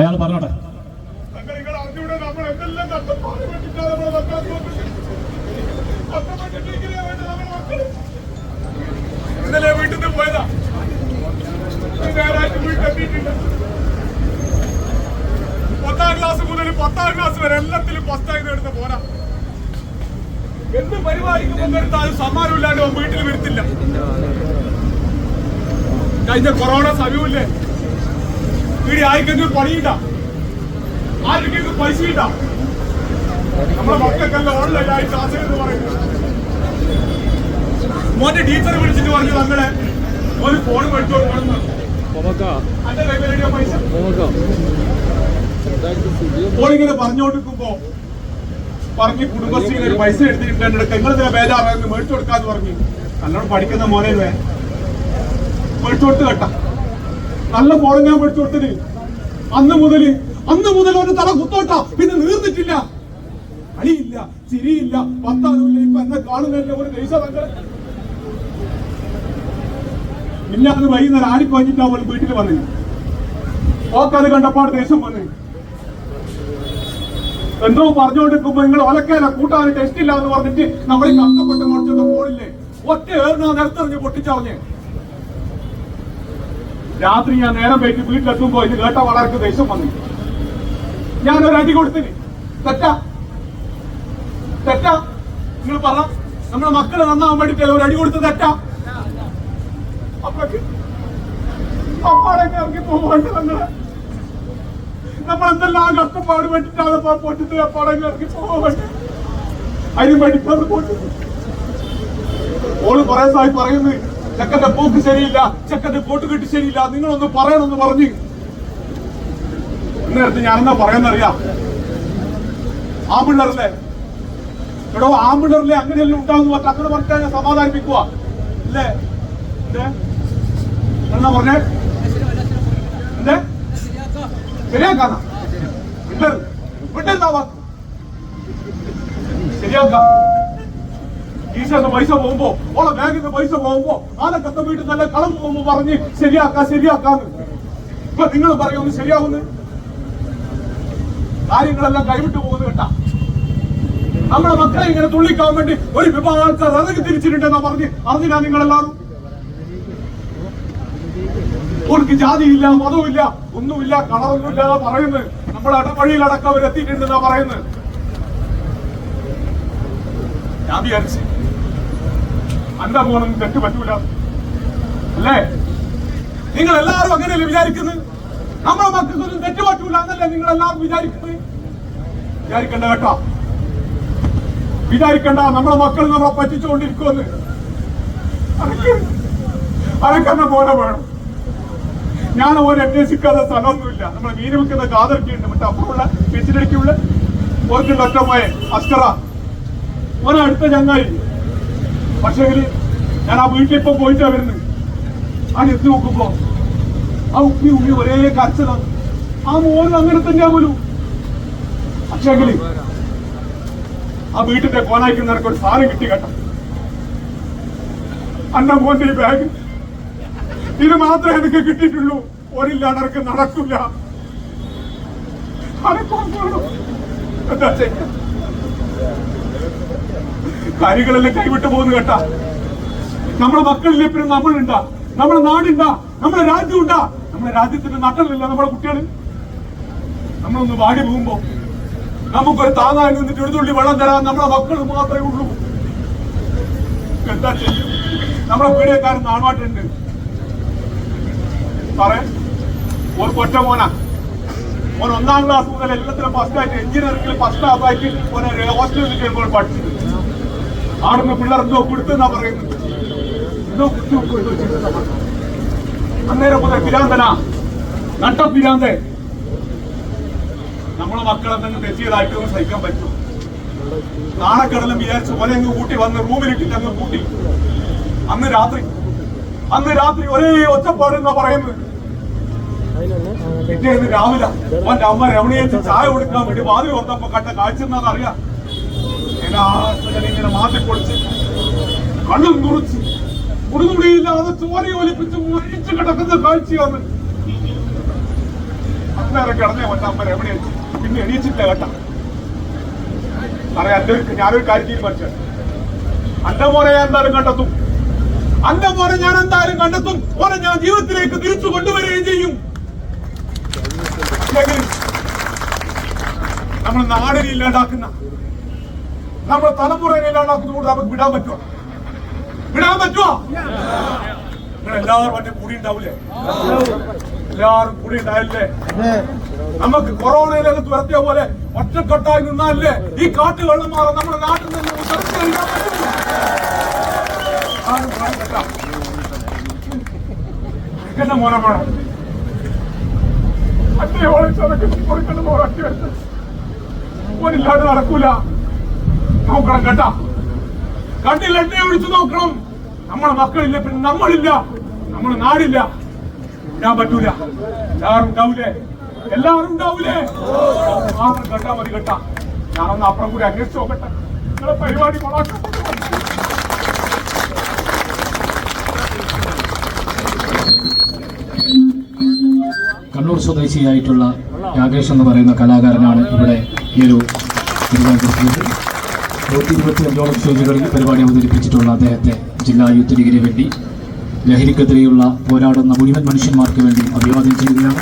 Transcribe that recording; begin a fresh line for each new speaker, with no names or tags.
അയാൾ പറഞ്ഞോട്ടെ.
പത്താം ക്ലാസ് മുതൽ പത്താം ക്ലാസ് വരെ എല്ലാത്തിലും ഫസ്റ്റായി നേടുന്ന പോരാ എന്ത് പരിപാടിക്ക് സമ്മാനമില്ലാണ്ട് അവൻ വീട്ടിൽ വരുത്തില്ല. കഴിഞ്ഞ കൊറോണ സമയമില്ലേ? വീട് ആർക്കെങ്കിലും പണിയില്ല. ആർക്കെങ്കിലും പൈസ ഇല്ല നമ്മളെ മക്കൾക്കെല്ലാം ഓൺലൈനായി ക്ലാസ് എന്ന് പറയുന്നത്. മോന്റെ ടീച്ചർ വിളിച്ചിട്ട് പറഞ്ഞു തങ്ങളെ ഒരു ഫോൺ മേടിച്ചു കൊടുക്കണം ഓളിങ്ങനെ പറഞ്ഞുകൊണ്ടിരിക്കുമ്പോ പറഞ്ഞ് കുടുംബശ്രീയിൽ ഒരു പൈസ എടുത്തിട്ടുണ്ട്. നിങ്ങൾ ഇതിനെ ബേജാറായിരുന്നു. മേടിച്ചു കൊടുക്കാന്ന് പറഞ്ഞു. നല്ലോണം പഠിക്കുന്ന മോനെ മേടിച്ചു കൊടുത്ത് കേട്ട. നല്ല ഫോൺ ഞാൻ പഠിച്ചു കൊടുത്തിന് അന്ന് മുതൽ അന്ന് മുതൽ ഒരു തല കുത്തോട്ട. പിന്നെ നീർന്നിട്ടില്ല. അടിയില്ല ചിരിയില്ല പത്താനുമില്ല ഇപ്പൊ എന്നെ കാണുന്നതിന്റെ ഒരു ദേശ ഇല്ല അത് വൈകുന്നേരം ആടിക്കഴിഞ്ഞിട്ടാ പോലും വീട്ടിൽ വന്നില്ല ഓക്കത് കണ്ടപ്പാട് ദേശം വന്നു. എന്തോ പറഞ്ഞുകൊണ്ടിരിക്കുമ്പോ നിങ്ങൾ ഒലക്കേല കൂട്ടാൻ ടെസ്റ്റ് ഇല്ല എന്ന് പറഞ്ഞിട്ട് നമ്മൾ കഷ്ടപ്പെട്ട് മറിച്ചിട്ട് പോണില്ലേ ഒറ്റ ഏറുന്ന നിലത്തെറിഞ്ഞ് പൊട്ടിച്ചറിഞ്ഞ് രാത്രി ഞാൻ നേരം പോയിട്ട് വീട്ടിലെത്തുമ്പോ ഇത് കേട്ട വളർക്ക് ദേഷ്യം വന്നു. ഞാൻ ഒരു അടി കൊടുത്തിന് തെറ്റാ. തെറ്റാ. നിങ്ങൾ പറ. നമ്മുടെ മക്കളെ നന്നാവാൻ വേണ്ടിട്ടല്ലേ ഒരു അടി കൊടുത്ത് തെറ്റാ. നമ്മളെന്തെല്ലാം നമ്മൾ കഷ്ടപ്പാട് വേണ്ടിട്ടാണ് പൊട്ടിട്ട് അപ്പാടൊക്കെ ഇറങ്ങി പോകണ്ട അതിന് വേണ്ടിട്ടാണ് പോട്ടത് ഓൾ കുറെ സായി പറയുന്നത് ചെക്കന്റെ പോക്ക് ശരിയില്ല ചെക്കന്റെ കോട്ട് കെട്ടി ശരിയില്ല നിങ്ങളൊന്ന് പറയണമെന്ന് പറഞ്ഞു. നേരത്തെ ഞാനെന്നാ പറയാന്നറിയാം? ആമ്പിള്ളറിലെ എടോ ആമ്പിള്ളറിലെ അങ്ങനെയല്ലേ ഉണ്ടാകുന്നു പറഞ്ഞിട്ട് അങ്ങനെ പറഞ്ഞാൽ ഞാൻ സമാധാനിപ്പിക്കുക അല്ലേ എന്നാ പറഞ്ഞേ? എന്തേ ശരിയാക്കാനാ? വാക്ക്? ശരിയാക്കാം. ഈശോന്ന് പൈസ പോകുമ്പോ ഓളെ ബാങ്കിൽ നിന്ന് പൈസ പോകുമ്പോ ആനക്കത്ത വീട്ടിൽ നല്ല കളം പോകുമ്പോ പറഞ്ഞ് ശരിയാക്കാ ശരിയാക്കാന്ന്. ഇപ്പൊ നിങ്ങൾ പറയുന്നു ശരിയാവുന്നു. കാര്യങ്ങളെല്ലാം കൈവിട്ടു പോകുന്നു കേട്ടാ. നമ്മുടെ മക്കളെ ഇങ്ങനെ തുള്ളിക്കാൻ വേണ്ടി ഒരു വിഭാഗം ആൾക്കാർ ഇറങ്ങി തിരിച്ചിട്ടുണ്ടെന്നാ പറഞ്ഞ് അറിഞ്ഞില്ല നിങ്ങളെല്ലാവരും? അവർക്ക് ജാതിയില്ല മതവുമില്ല ഒന്നുമില്ല കളറൊന്നുമില്ല പറയുന്നത്. നമ്മുടെ ഇടപഴിയിലടക്കം അവർ അവരെത്തിയിട്ടുണ്ടെന്നാ പറയുന്നത്. ഞാൻ വിചാരിച്ചു അന്റെ പോകണം തെറ്റ് പറ്റൂല. അല്ലേ? നിങ്ങൾ എല്ലാവരും അങ്ങനെയല്ലേ വിചാരിക്കുന്നത്? നമ്മുടെ മക്കൾക്കൊന്നും തെറ്റ് പറ്റൂല എന്നല്ലേ നിങ്ങൾ എല്ലാവരും വിചാരിക്കുന്നത്? വിചാരിക്കണ്ട കേട്ടോ. വിചാരിക്കണ്ട. നമ്മളെ മക്കൾ നമ്മളെ പറ്റിച്ചുകൊണ്ടിരിക്കുമെന്ന്. അനക്ക് അനക്കെന്നെ പോലെ വേണം. ഞാൻ ഒരു അന്വേഷിക്കാതെ സ്ഥലമൊന്നുമില്ല. നമ്മളെ മീൻ വെക്കുന്ന കാതൊക്കെയുണ്ട് മറ്റേ അപ്പുറമുള്ള പിച്ചിലടിക്കുള്ള ഓർക്കുണ്ട് ഒറ്റമായ അസ്കറ. ഓരോ അടുത്ത ചങ്ങായി. പക്ഷേ ഞാൻ ആ വീട്ടിൽ ഇപ്പൊ പോയിട്ടാ വരുന്നത് ആ എത്തി നോക്കുമ്പോ ആ ഉപ്പി ഉമ്മി ഒരേ കച്ചത ആ മോനും അങ്ങനെ തന്നെയാ പോലും പക്ഷേങ്കിൽ ആ വീട്ടിന്റെ കോനായിക്ക് നിനക്ക് ഒരു സാധനം കിട്ടി കേട്ടോ. അന്ന മോന്റെ ഈ ബാഗ്. ഇത് മാത്രമേ എനിക്ക് കിട്ടിയിട്ടുള്ളൂ. ഒരില്ല നിനക്ക് നടക്കില്ല ചെയ്യാ കാര്യങ്ങളെല്ലാം കൈവിട്ടു പോകുന്നു കേട്ടാ. നമ്മുടെ മക്കളില്ല പിന്നെ നമ്മളുണ്ടാ. നമ്മുടെ നാടുണ്ടാ. നമ്മുടെ രാജ്യം ഉണ്ടാ നമ്മുടെ രാജ്യത്തിന്റെ നട്ടലല്ല നമ്മുടെ കുട്ടികൾ നമ്മളൊന്ന് വാടി പോകുമ്പോ നമുക്കൊരു താങ്ങാൻ നിന്നിട്ട് ഒരു തുള്ളി വെള്ളം തരാൻ നമ്മുടെ മക്കൾ മാത്രമേ ഉള്ളൂ. എന്താ ചെയ്യും? നമ്മുടെ പീഡിയക്കാരൻ നാണുമായിട്ടുണ്ട് പറയാൻ ഒരു കൊറ്റ മോനാ. ഒന്നാം ക്ലാസ് മുതൽ എല്ലാത്തിലും ഫസ്റ്റ് ആയിട്ട് എഞ്ചിനീയറിംഗിൽ ഫസ്റ്റ് ആയിട്ട് ഓനെ ഹോസ്റ്റലിൽ പഠിച്ചത് ആടുന്ന പിള്ളേർ എന്തോ കൊടുത്തെന്നാ പറയുന്നത്? പറയുന്നത്. അന്നേരം മുതൽ പിരാന്തനാ. നട്ട പിരാന്തൻ നമ്മളെ മക്കളെ തന്നെ തെറ്റിയതായിട്ടൊന്നും സഹിക്കാൻ പറ്റും. നാണക്കടലും വിചാരിച്ച പോലെ അങ്ങ് കൂട്ടി വന്ന് റൂമിലിട്ടിട്ട് അങ്ങ് കൂട്ടി. അന്ന് രാത്രി അന്ന് രാത്രി ഒരേ ഒച്ചപ്പാടെന്നാ പറയുന്നത്? പിറ്റേന്ന് രാവിലെ അവന്റെ അമ്മ രമണിയേച്ച് ചായ കൊടുക്കാൻ വേണ്ടി വാതിൽ വന്നപ്പോ കണ്ട കാഴ്ച അറിയാം. കണ്ണും കുറിച്ച് മുടിമുടിയില്ലാതെ ചോരി ഒലിപ്പിച്ച് മുഴിച്ച് കിടക്കുന്ന കാഴ്ചയാണ്. അന്നേരം കിടന്നേ വന്ന അമ്മ എവിടെ പിന്നെ എണീച്ചിട്ട് കേട്ടാ. അറിയാം എന്റെ ഞാനൊരു കാര്യം തീരുമാനിച്ചു അന്റെ മോനെ ഞാൻ എന്തായാലും കണ്ടെത്തും. അന്റെ മോനെ ഞാൻ എന്തായാലും കണ്ടെത്തും. മോനെ ഞാൻ ജീവിതത്തിലേക്ക് തിരിച്ചു കൊണ്ടുവരികയും ചെയ്യും. നമ്മൾ നാടിനെ ഇല്ലാണ്ടാക്കുന്ന നമ്മുടെ തലമുറയെ ഇല്ലാണ്ടാക്കുന്നതുകൊണ്ട് നമുക്ക് വിടാൻ പറ്റുമോ? വിടാൻ പറ്റുമോ? എല്ലാവരും മറ്റേ കൂടി ഉണ്ടാവില്ലേ? എല്ലാവരും കൂടി ഉണ്ടായില്ലേ? നമുക്ക് കൊറോണയിലേക്ക് തുരത്തിയ പോലെ ഒറ്റക്കെട്ടായി നിന്നാലേ ഈ കാട്ടുവെള്ളം മാറാൻ നമ്മുടെ നാട്ടിൽ നിന്ന്. എന്റെ മോനെ വേണം അച്ഛനെ ഓളിച്ചതൊക്കെ കൊടുക്കേണ്ട മോറക്കി വെച്ച്. ഓനില്ലാതെ നടക്കൂല. നോക്കണം കേട്ടാ. കണ്ണിൽ എണ്ണയെ ഒഴിച്ചു നോക്കണം. നമ്മളെ മക്കളില്ല പിന്നെ നമ്മളില്ല. നമ്മളെ നാടില്ല. ഞാൻ പറ്റൂല. എല്ലാവരും ഉണ്ടാവൂലേ? എല്ലാവരും ഉണ്ടാവൂലേ? മാത്രം കേട്ടാ മതി കേട്ടാ. ഞാനൊന്ന് അപ്പുറം കൂടി അന്വേഷിച്ച് നോക്കട്ടെ. നിങ്ങളെ പരിപാടി
കണ്ണൂർ സ്വദേശിയായിട്ടുള്ള രാകേഷ് എന്ന് പറയുന്ന കലാകാരനാണ് ഇവിടെ ഈ ഒരു തിരുവനന്തപുരത്ത്. നൂറ്റി ഇരുപത്തി അഞ്ചോളം സ്റ്റേജുകളിൽ പരിപാടി അവതരിപ്പിച്ചിട്ടുള്ള അദ്ദേഹത്തെ ജില്ലാ യൂത്ത് ലീഗിന് വേണ്ടി ലഹരിക്കെതിരെയുള്ള പോരാടുന്ന മുഴുവൻ മനുഷ്യന്മാർക്ക് വേണ്ടി അഭിവാദ്യം ചെയ്യുകയാണ്.